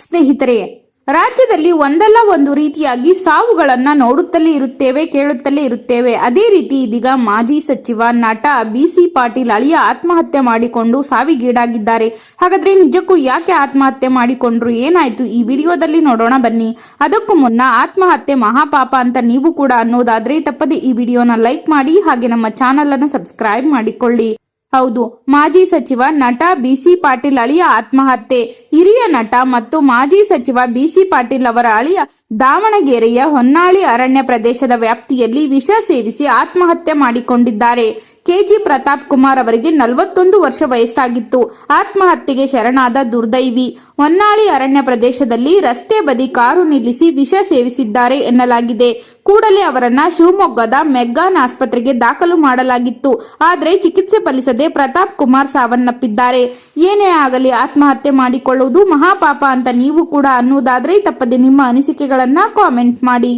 ಸ್ನೇಹಿತರೆ, ರಾಜ್ಯದಲ್ಲಿ ಒಂದಲ್ಲ ಒಂದು ರೀತಿಯಾಗಿ ಸಾವುಗಳನ್ನು ನೋಡುತ್ತಲೇ ಇರುತ್ತೇವೆ, ಕೇಳುತ್ತಲೇ ಇರುತ್ತೇವೆ. ಅದೇ ರೀತಿ ಇದೀಗ ಮಾಜಿ ಸಚಿವ ನಟ ಬಿಸಿ ಪಾಟೀಲ್ ಅಳಿಯ ಆತ್ಮಹತ್ಯೆ ಮಾಡಿಕೊಂಡು ಸಾವಿಗೀಡಾಗಿದ್ದಾರೆ. ಹಾಗಾದ್ರೆ ನಿಜಕ್ಕೂ ಯಾಕೆ ಆತ್ಮಹತ್ಯೆ ಮಾಡಿಕೊಂಡ್ರು? ಏನಾಯ್ತು? ಈ ವಿಡಿಯೋದಲ್ಲಿ ನೋಡೋಣ ಬನ್ನಿ. ಅದಕ್ಕೂ ಮುನ್ನ ಆತ್ಮಹತ್ಯೆ ಮಹಾಪಾಪ ಅಂತ ನೀವು ಕೂಡ ಅನ್ನೋದಾದ್ರೆ ತಪ್ಪದೆ ಈ ವಿಡಿಯೋನ ಲೈಕ್ ಮಾಡಿ ಹಾಗೆ ನಮ್ಮ ಚಾನಲ್ ಅನ್ನು ಸಬ್ಸ್ಕ್ರೈಬ್ ಮಾಡಿಕೊಳ್ಳಿ. ಹೌದು. ಮಾಜಿ ಸಚಿವ ನಟ ಬಿಸಿ ಪಾಟೀಲ್ ಅಳಿಯ ಆತ್ಮಹತ್ಯೆ. ಹಿರಿಯ ನಟ ಮತ್ತು ಮಾಜಿ ಸಚಿವ ಬಿಸಿ ಪಾಟೀಲ್ ಅವರ ಅಳಿಯ ದಾವಣಗೆರೆಯ ಹೊನ್ನಾಳಿ ಅರಣ್ಯ ಪ್ರದೇಶದ ವ್ಯಾಪ್ತಿಯಲ್ಲಿ ವಿಷ ಸೇವಿಸಿ ಆತ್ಮಹತ್ಯೆ ಮಾಡಿಕೊಂಡಿದ್ದಾರೆ. ಕೆಜಿ ಪ್ರತಾಪ್ ಕುಮಾರ್ ಅವರಿಗೆ ನಲವತ್ತೊಂದು ವರ್ಷ ವಯಸ್ಸಾಗಿತ್ತು. ಆತ್ಮಹತ್ಯೆಗೆ ಶರಣಾದ ದುರ್ದೈವಿ. ಹೊನ್ನಾಳಿ ಅರಣ್ಯ ಪ್ರದೇಶದಲ್ಲಿ ರಸ್ತೆ ಬದಿ ಕಾರು ನಿಲ್ಲಿಸಿ ವಿಷ ಸೇವಿಸಿದ್ದಾರೆ ಎನ್ನಲಾಗಿದೆ. ಕೂಡಲೇ ಅವರನ್ನ ಶಿವಮೊಗ್ಗದ ಮೆಗ್ಗಾನ್ ಆಸ್ಪತ್ರೆಗೆ ದಾಖಲು ಮಾಡಲಾಗಿತ್ತು. ಆದರೆ ಚಿಕಿತ್ಸೆ ಫಲಿಸದೆ ಪ್ರತಾಪ್ ಕುಮಾರ್ ಸಾವನ್ನಪ್ಪಿದ್ದಾರೆ. ಏನೇ ಆಗಲಿ ಆತ್ಮಹತ್ಯೆ ಮಾಡಿಕೊಳ್ಳುವುದು ಮಹಾಪಾಪ ಅಂತ ನೀವು ಕೂಡ ಅನ್ನುವುದಾದ್ರೆ ತಪ್ಪದೆ ನಿಮ್ಮ ಅನಿಸಿಕೆಗಳನ್ನ ಕಾಮೆಂಟ್ ಮಾಡಿ.